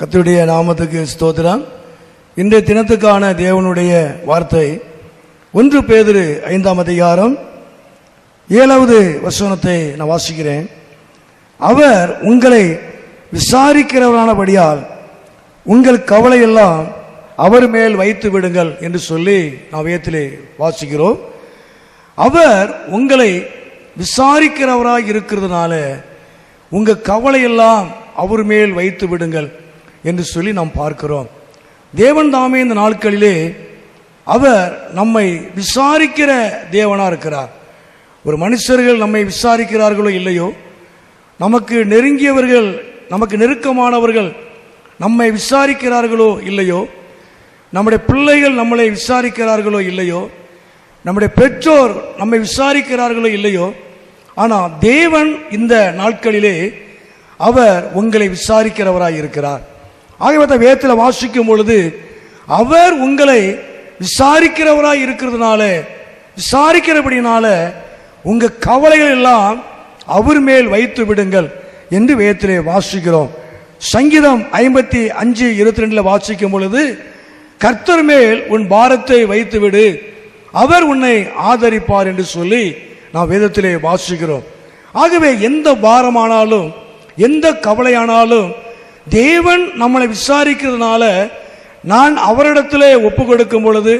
கத்துடைய நாமத்துக்கு ஸ்தோத்திரம். இன்றைய தினத்துக்கான தேவனுடைய வார்த்தை ஒன்று பேதிரு ஐந்தாம் அதிகாரம் ஏழாவது வசனத்தை நான் வாசிக்கிறேன். அவர் உங்களை விசாரிக்கிறவரானபடியால் உங்கள் கவலையெல்லாம் அவர் மேல் வைத்து விடுங்கள் என்று சொல்லி நாம் வேத்திலே வாசிக்கிறோம். அவர் உங்களை விசாரிக்கிறவராக இருக்கிறதுனால உங்கள் கவலையெல்லாம் அவர் மேல் வைத்து விடுங்கள். என்று சொல்லி நாம் பார்க்கிறோம். தேவன் தாமே இந்த நாட்களிலே அவர் நம்மை விசாரிக்கிற தேவனாக இருக்கிறார். ஒரு மனுஷர்கள் நம்மை விசாரிக்கிறார்களோ இல்லையோ நமக்கு நெருங்கியவர்கள் நமக்கு நெருக்கமானவர்கள் நம்மை விசாரிக்கிறார்களோ இல்லையோ நம்முடைய பிள்ளைகள் நம்மளை விசாரிக்கிறார்களோ இல்லையோ நம்முடைய பெற்றோர் நம்மை விசாரிக்கிறார்களோ இல்லையோ ஆனால் தேவன் இந்த நாட்களிலே அவர் உங்களை விசாரிக்கிறவராக இருக்கிறார். ஆகவே வேத்தில் வேதத்தில் வாசிக்கும் பொழுது அவர் உங்களை விசாரிக்கிறவராய் இருக்கிறதுனால விசாரிக்கிறபடினால உங்க கவலைகள் எல்லாம் அவர் மேல் வைத்து விடுங்கள் என்று வேத்திலே வாசிக்கிறோம். சங்கீதம் ஐம்பத்தி அஞ்சு இருபத்தி ரெண்டுல வாசிக்கும் பொழுது கர்த்தர் மேல் உன் பாரத்தை வைத்து விடு. அவர் உன்னை ஆதரிப்பார் என்று சொல்லி நாம் வேதத்திலே வாசிக்கிறோம். ஆகவே எந்த பாரமானாலும் எந்த கவலையானாலும் தேவன் நம்மளை விசாரிக்கிறதுனால நான் அவரிடத்திலே ஒப்பு கொடுக்கும் பொழுது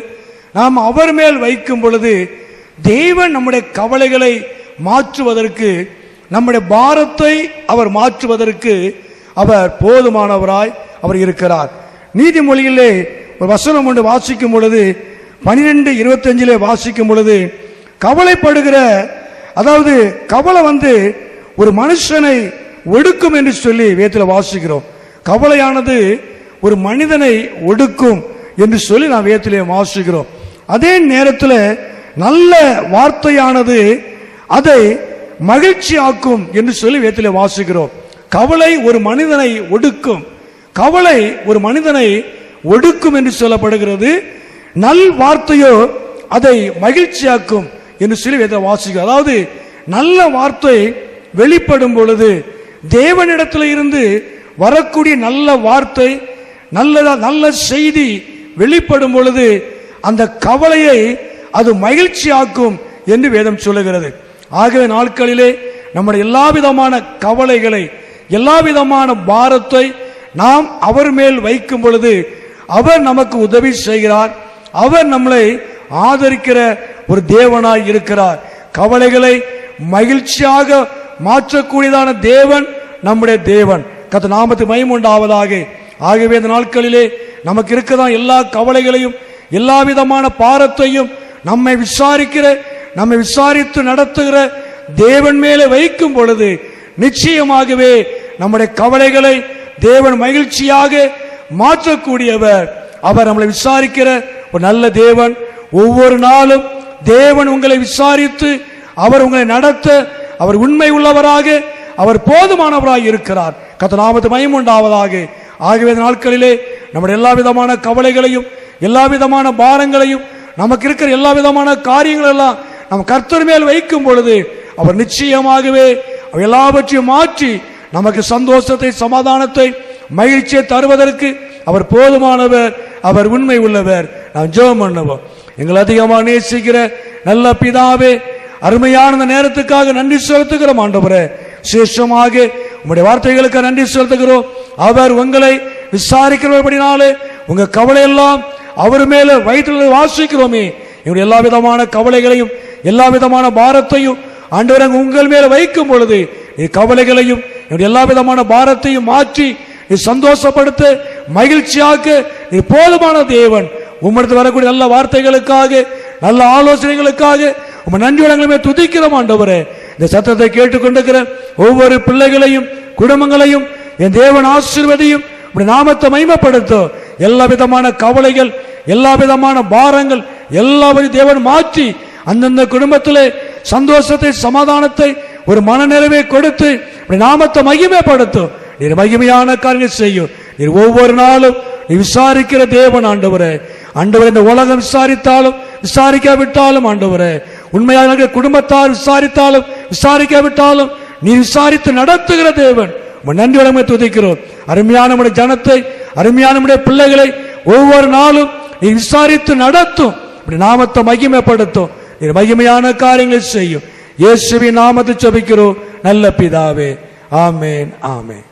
நாம் அவர் மேல் வைக்கும் பொழுது தேவன் நம்முடைய கவலைகளை மாற்றுவதற்கு நம்முடைய பாரத்தை அவர் மாற்றுவதற்கு அவர் போதுமானவராய் அவர் இருக்கிறார். நீதிமொழியிலே ஒரு வசனம் ஒன்று வாசிக்கும் பொழுது பனிரெண்டு இருபத்தஞ்சிலே வாசிக்கும் பொழுது கவலைப்படுகிற அதாவது கவலை வந்து ஒரு மனுஷனை ஒடுக்கும் என்று சொல்லி வேத்தில் வாசிக்கிறோம். கவலையானது ஒரு மனிதனை ஒடுக்கும் என்று சொல்லி நாம் வேத்திலே வாசிக்கிறோம். அதே நேரத்தில் நல்ல வார்த்தையானது அதை மகிழ்ச்சி ஆக்கும் என்று சொல்லி வேத்திலே வாசிக்கிறோம். கவலை ஒரு மனிதனை ஒடுக்கும். கவலை ஒரு மனிதனை ஒடுக்கும் என்று சொல்லப்படுகிறது. நல் வார்த்தையோ அதை மகிழ்ச்சியாக்கும் என்று சொல்லி வேத வாசிக்கிறோம். அதாவது நல்ல வார்த்தை வெளிப்படும் பொழுது தேவனிடத்தில் இருந்து வரக்கூடிய நல்ல வார்த்தை நல்லதா நல்ல செய்தி வெளிப்படும் பொழுது அந்த கவலையை அது மகிழ்ச்சியாக்கும் என்று வேதம் சொல்லுகிறது. ஆகவே நாட்களிலே நம்முடைய எல்லா விதமான கவலைகளை எல்லா விதமான பாரத்தை நாம் அவர் மேல் வைக்கும் பொழுது அவர் நமக்கு உதவி செய்கிறார். அவர் நம்மளை ஆதரிக்கிற ஒரு தேவனாய் இருக்கிறார். கவலைகளை மகிழ்ச்சியாக மாற்றக்கூடியதான தேவன் நம்முடைய தேவன். கத்த நாமத்து மயம் உண்டாவதாக ஆகவே இந்த நாட்களிலே நமக்கு இருக்கதான் எல்லா கவலைகளையும் எல்லா விதமான பாரத்தையும் நம்மை விசாரிக்கிற நம்மை விசாரித்து நடத்துகிற தேவன் மேலே வைக்கும் பொழுது நிச்சயமாகவே நம்முடைய கவலைகளை தேவன் மகிழ்ச்சியாக மாற்றக்கூடியவர். அவர் நம்மளை விசாரிக்கிற ஒரு நல்ல தேவன். ஒவ்வொரு நாளும் தேவன் உங்களை விசாரித்து அவர் உங்களை நடத்த அவர் உண்மை உள்ளவராக அவர் போதுமானவராக இருக்கிறார். கத்தநாமத்து மயம் உண்டாவதாக ஆகவே நாட்களிலே நம்முடைய எல்லா விதமான கவலைகளையும் எல்லா விதமான பாரங்களையும் நமக்கு இருக்கிற எல்லா விதமான காரியங்கள் எல்லாம் நம்ம கர்த்தர் மேல் வைக்கும் பொழுது அவர் நிச்சயமாகவே எல்லாவற்றையும் மாற்றி நமக்கு சந்தோஷத்தை சமாதானத்தை மகிழ்ச்சியை தருவதற்கு அவர் போதுமானவர் அவர் உண்மை உள்ளவர். நாம் ஜெபம் பண்ணுவோம். எங்களை அதிகமாக நேசிக்கிற நல்ல பிதாவே அருமையான இந்த நேரத்துக்காக நன்றி செலுத்துகிறோம் ஆண்டவரே. சேஷமாக உங்களுடைய வார்த்தைகளுக்கு நன்றி செலுத்துகிறோம். அவர் உங்களை விசாரிக்கிறபடினாலே உங்க கவலை எல்லாம் அவர் மேல வயிற்றில் வாசிக்கிறோமே. இவருடைய எல்லா விதமான கவலைகளையும் எல்லா விதமான பாரத்தையும் ஆண்டவர் உங்கள் மேல வைக்கும் பொழுது நீ கவலைகளையும் என்னுடைய எல்லா விதமான பாரத்தையும் மாற்றி நீ சந்தோஷப்படுத்த மகிழ்ச்சியாக்க நீ போதுமான தேவன். உம்மிடத்து வரக்கூடிய நல்ல வார்த்தைகளுக்காக நல்ல ஆலோசனைகளுக்காக உங்க வளங்களுமே துதிக்கிறோம் ஆண்டவரே. இந்த சத்தத்தை கேட்டுக்கொண்டிருக்கிற ஒவ்வொரு பிள்ளைகளையும் குடும்பங்களையும் என் தேவன் ஆசிர்வதியும் நாமத்தை மைமப்படுத்தும் எல்லா விதமான கவலைகள் எல்லா விதமான பாரங்கள் எல்லாவற்றையும் தேவன் மாற்றி அந்தந்த குடும்பத்திலே சந்தோஷத்தை சமாதானத்தை ஒரு மனநிறைவை கொடுத்து நாமத்தை மகிமைப்படுத்தும் நீர் மகிமையான காரியங்கள் செய்யும் நீர் ஒவ்வொரு நாளும் நீ விசாரிக்கிற தேவன் ஆண்டவரே. ஆண்டவர் இந்த உலகம் விசாரித்தாலும் விசாரிக்காவிட்டாலும் ஆண்டவரே. உண்மையாக இருக்கிற குடும்பத்தார் விசாரித்தாலும் விசாரிக்காவிட்டாலும் நீ விசாரித்து நடத்துகிற தேவன். நன்றி வழமை துதிக்கிறோம். அருமையான நம்முடைய ஜனத்தை அருமையான நம்முடைய பிள்ளைகளை ஒவ்வொரு நாளும் நீ விசாரித்து நடத்தும். இப்படி நாமத்தை மகிமைப்படுத்தும். நீ மகிமையான காரியங்களை செய்யும். இயேசுவின் நாமத்தை ஜெபிக்கிறோம். நல்ல பிதாவே. ஆமேன் ஆமேன்.